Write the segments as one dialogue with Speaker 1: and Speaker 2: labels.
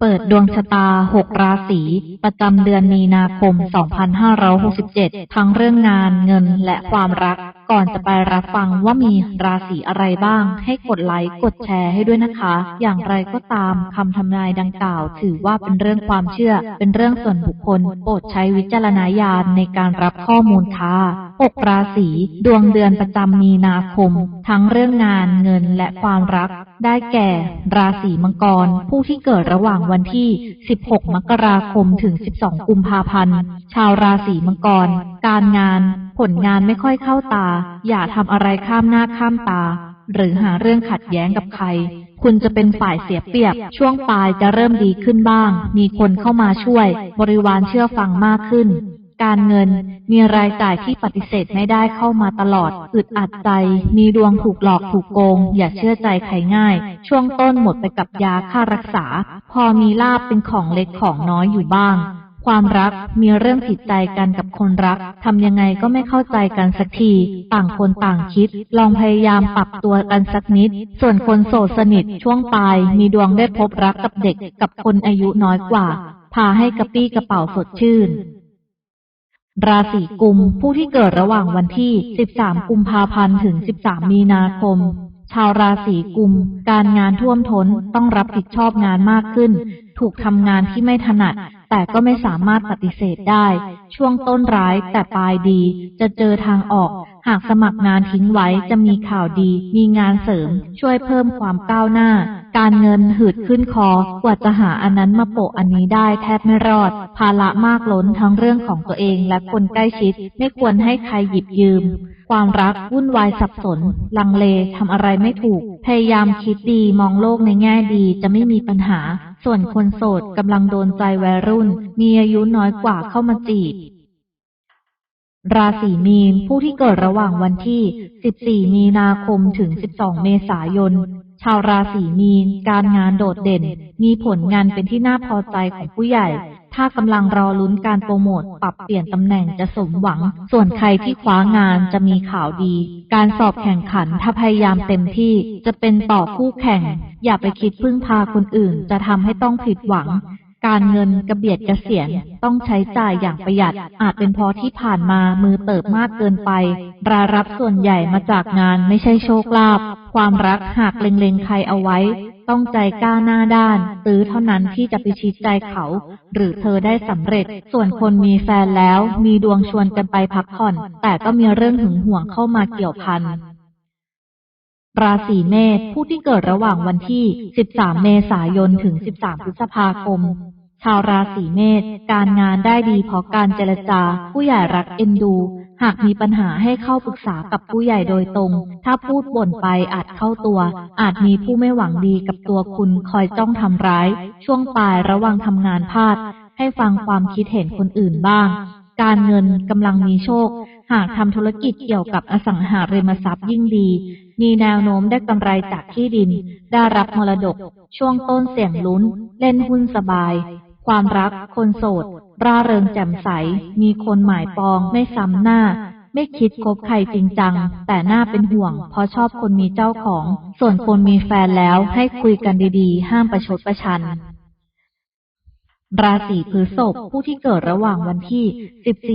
Speaker 1: เปิดดวงชะตา 6 ราศี ประจำเดือนมีนาคม 2567 ทั้งเรื่องงาน เงิน และความรักก่อนจะไปรับฟังว่ามีราศีอะไรบ้าง ให้กดไลค์กดแชร์ให้ด้วยนะคะ อย่างไรก็ตามคำทำนายดังกล่าว ถือว่าเป็นเรื่องความเชื่อ เป็นเรื่องส่วนบุคคล โปรดใช้วิจารณญาณในการรับข้อมูลค่ะ6ราศีดวงเดือนประจำมีนาคม ทั้งเรื่องงานเงินและความรัก ได้แก่ ราศีมังกร ผู้ที่เกิดระหว่างวันที่ 16 มกราคมถึง 12 กุมภาพันธ์ ชาวราศีมังกร การงาน ผลงานไม่ค่อยเข้าตา อย่าทำอะไรข้ามหน้าข้ามตา หรือหาเรื่องขัดแย้งกับใคร คุณจะเป็นฝ่ายเสียเปรียบ ช่วงปลายจะเริ่มดีขึ้นบ้าง มีคนเข้ามาช่วย บริวารเชื่อฟังมากขึ้น การเงินมีรายจ่ายที่ปฏิเสธไม่ได้เข้ามาตลอด อึดอัดใจ มีดวงถูกหลอกถูกโกง อย่าเชื่อใจใครง่าย ช่วงต้นหมดไปกับยาค่ารักษา พอมีลาบเป็นของเล็กของน้อยอยู่บ้าง ความรักมีเรื่องผิดใจกันกับคนรักทำยังไงก็ไม่เข้าใจกันสักที ต่างคนต่างคิด ลองพยายามปรับตัวกันสักนิด ส่วนคนโสดสนิทช่วงปลายมีดวงได้พบรักกับเด็กกับคนอายุน้อยกว่า พาให้กระปี้กระเป๋าสดชื่นราศีกุม ผู้ที่เกิดระหว่างวันที่ 13 กุมภาพันธ์ถึง 13 มีนาคม ชาวราศีกุม การงานท่วมท้นต้องรับผิดชอบงานมากขึ้น ถูกทำงานที่ไม่ถนัด แต่ก็ไม่สามารถปฏิเสธได้ ช่วงต้นร้ายแต่ปลายดี จะเจอทางออก หากสมัครงานทิ้งไว้จะมีข่าวดี มีงานเสริม ช่วยเพิ่มความก้าวหน้า การเงินหืดขึ้นคอกว่าจะหาอันนั้นมาโปะอันนี้ได้แทบไม่รอด ภาระมากล้นทั้งเรื่องของตัวเองและคนใกล้ชิด ไม่ควรให้ใครหยิบยืม ความรักวุ่นวายสับสน ลังเลทำอะไรไม่ถูก พยายามคิดดีมองโลกในแง่ดีจะไม่มีปัญหา ส่วนคนโสดกำลังโดนใจวัยรุ่น มีอายุน้อยกว่าเข้ามาจีบ ราศีมีน ผู้ที่เกิดระหว่างวันที่ 14 มีนาคมถึง 12 เมษายน ชาวราศีมีน การงานโดดเด่น มีผลงานเป็นที่น่าพอใจของผู้ใหญ่ ถ้ากำลังรอลุ้นการโปรโมทปรับเปลี่ยนตำแหน่งจะสมหวัง ส่วนใครที่คว้างานจะมีข่าวดี การสอบแข่งขันถ้าพยายามเต็มที่ จะเป็นต่อคู่แข่ง อย่าไปคิดพึ่งพาคนอื่น จะทำให้ต้องผิดหวังการเงินกระเบียดกระเสียนต้องใช้จ่ายอย่างประหยัด อาจเป็นเพราะที่ผ่านมามือเติบมากเกินไปรายรับส่วนใหญ่มาจากงานไม่ใช่โชคลาภ ความรักหากเล็งๆใครเอาไว้ ต้องใจกล้าหน้าด้าน ตื้อเท่านั้นที่จะไปชิดใจเขา หรือเธอได้สำเร็จ ส่วนคนมีแฟนแล้ว มีดวงชวนกันไปพักผ่อน แต่ก็มีเรื่องหึงหวงเข้ามาเกี่ยวพันราศีเมษผู้ที่เกิดระหว่างวันที่ 13 เมษายนถึง 13 พฤษภาคม ชาวราศีเมษการงานได้ดีเพราะการเจรจา ผู้ใหญ่รักเอ็นดู หากมีปัญหาให้เข้าปรึกษากับผู้ใหญ่โดยตรง ถ้าพูดบ่นไปอาจเข้าตัว อาจมีผู้ไม่หวังดีกับตัวคุณคอยจ้องทำร้าย ช่วงปลายระวังทำงานพลาด ให้ฟังความคิดเห็นคนอื่นบ้าง การเงินกำลังมีโชค หากทำธุรกิจเกี่ยวกับอสังหาริมทรัพย์ยิ่งดี มีแนวโน้มได้กำไรจากที่ดิน ได้รับมรดก ช่วงต้นเสี่ยงลุ้น เล่นหุ้นสบาย ความรักคนโสด ร่าเริงแจ่มใส มีคนหมายปองไม่ซ้ำหน้า ไม่คิดคบใครจริงจัง แต่หน่าเป็นห่วง เพราะชอบคนมีเจ้าของ ส่วนคนมีแฟนแล้วให้คุยกันดีๆ ห้ามประชดประชันราศีพฤษภผู้ที่เกิดระหว่างวันที่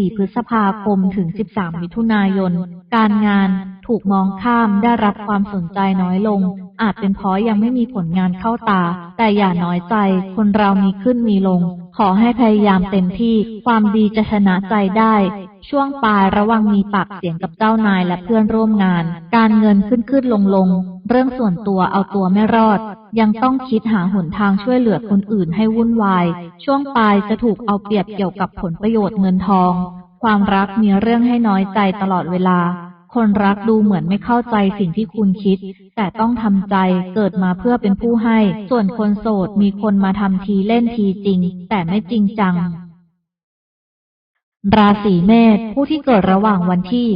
Speaker 1: 14 พฤษภาคม ถึง 13 มิถุนายน การงาน ถูกมองข้ามได้รับความสนใจน้อยลง อาจเป็นเพราะยังไม่มีผลงานเข้าตา แต่อย่าน้อยใจ คนเรามีขึ้นมีลง ขอให้พยายามเต็มที่ ความดีจะชนะใจได้ ช่วงปลายระวังมีปากเสียงกับเจ้านายและเพื่อนร่วมงาน การเงินขึ้นขึ้นลงลงเรื่องส่วนตัวเอาตัวไม่รอด ยังต้องคิดหาหนทางช่วยเหลือคนอื่นให้วุ่นวาย ช่วงปลายจะถูกเอาเปรียบเกี่ยวกับผลประโยชน์เงินทอง ความรักมีเรื่องให้น้อยใจตลอดเวลา คนรักดูเหมือนไม่เข้าใจสิ่งที่คุณคิด แต่ต้องทำใจเกิดมาเพื่อเป็นผู้ให้ ส่วนคนโสดมีคนมาทำทีเล่นทีจริง แต่ไม่จริงจัง ราศีเมษผู้ที่เกิดระหว่างวันที่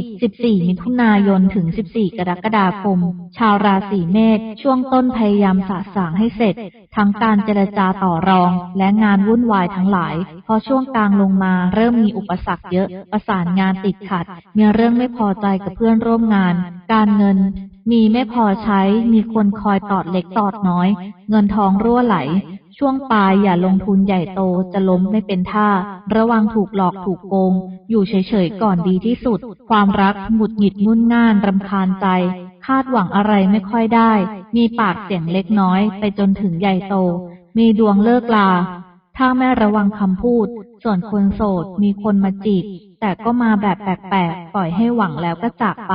Speaker 1: 14 มิถุนายน ถึง 14 กรกฎาคม ชาวราศีเมษช่วงต้นพยายามสะสางให้เสร็จ ทั้งการเจรจาต่อรอง และงานวุ่นวายทั้งหลาย พอช่วงกลางลงมาเริ่มมีอุปสรรคเยอะ ประสานงานติดขัด มีเรื่องไม่พอใจกับเพื่อนร่วมงาน การเงิน มีไม่พอใช้ มีคนคอยตอดเล็กตอดน้อย เงินทองรั่วไหล ช่วงปลายอย่าลงทุนใหญ่โตจะล้มไม่เป็นท่า ระวังถูกหลอกถูกโกง อยู่เฉยๆก่อนดีที่สุด ความรักหงุดหงิดงุ่นง่านรำคาญใจ คาดหวังอะไรไม่ค่อยได้ มีปากเสียงเล็กน้อย ไปจนถึงใหญ่โต มีดวงเลิกลา ถ้าไม่ระวังคำพูด ส่วนคนโสดมีคนมาจีบแต่ก็มาแบบแปลกๆ ปล่อยให้หวังแล้วก็จากไป